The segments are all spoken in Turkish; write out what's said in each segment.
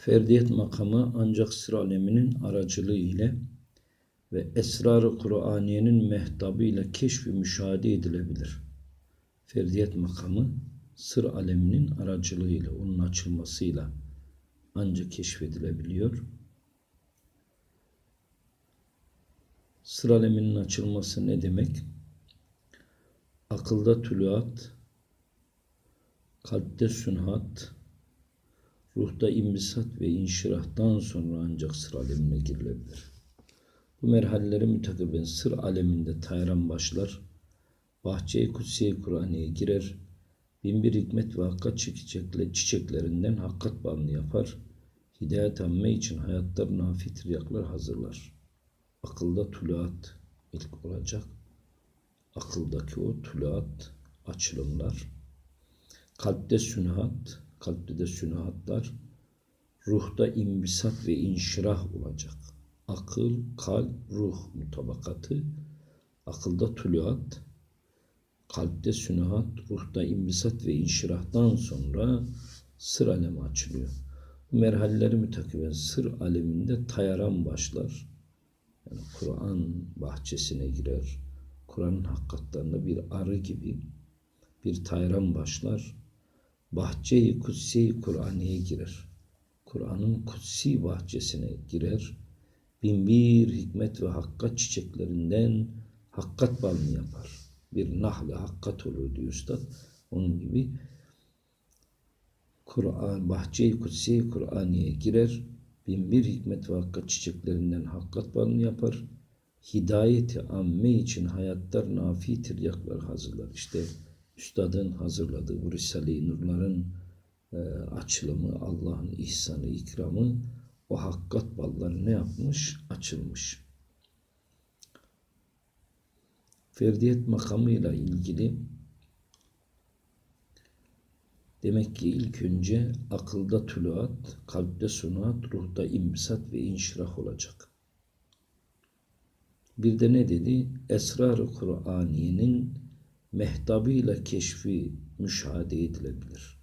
Ferdiyet makamı ancak sır aleminin aracılığı ile ve esrar-ı Kur'aniyenin mehtabı ile keşfi müşahede edilebilir. Ferdiyet makamı sır aleminin aracılığıyla, onun açılmasıyla ancak keşfedilebiliyor. Sır aleminin açılması ne demek? Akılda tuluat, kalpte sünhat, ruhta imbisat ve inşirahtan sonra ancak sır alemine girilebilir. Bu merhaleleri mütekiben sır aleminde tayran başlar, bahçe-i kutsiye Kur'an'ya girer, binbir hikmet ve hakikat çiçekle, çiçeklerinden hakkat bağını yapar, hidayet amme için hayatlar nafi tiryaklar hazırlar. Akılda tuluat ilk olacak. Akıldaki o tuluat, açılımlar. Kalpte sünahat, kalpte de sünahatlar. Ruhta imbisat ve inşirah olacak. Akıl, kalp, ruh mutabakatı. Akılda tuluat, kalpte sünahat, ruhta imbisat ve inşirahtan sonra sır alemi açılıyor. Bu merhaleleri mütakiben sır aleminde tayaran başlar. Yani Kur'an bahçesine girer. Kur'an'ın hakikatlarında bir arı gibi bir tayran başlar. Bahçeyi kutsi Kur'an'ya girer. Kur'an'ın kutsi bahçesine girer. Binbir hikmet ve hakkat çiçeklerinden hakkat balını yapar. Bir nahle hakkat olur diyor üstad. Onun gibi Kur'an, bahçeyi kutsi Kur'an'ya girer bin bir hikmet ve hakkat çiçeklerinden hakkat balını yapar. Hidayeti amme için hayatlar nafi tiryaklar hazırlar. İşte Üstadın hazırladığı bu Risale-i Nurların e, açılımı, Allah'ın ihsanı, ikramı o hakkat balları ne yapmış? Açılmış. Ferdiyet makamıyla ilgili Demek ki ilk önce akılda tuluat, kalpte sunat, ruhta imsat ve inşirah olacak. Bir de ne dedi? Esrar-ı Kur'aniyenin mehtabıyla keşfi müşahede edilebilir.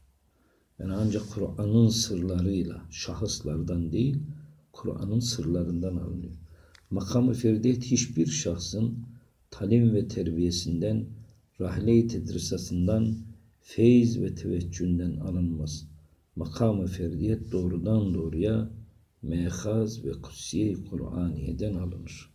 Yani ancak Kur'an'ın sırlarıyla, şahıslardan değil, Kur'an'ın sırlarından alınıyor. Makam-ı ferdiyet hiçbir şahsın talim ve terbiyesinden, rahle-i tedrisasından, feyz ve teveccühünden alınmaz. Makamı ferdiyet doğrudan doğruya mehaz ve kutsiye Kur'aniye'den alınır.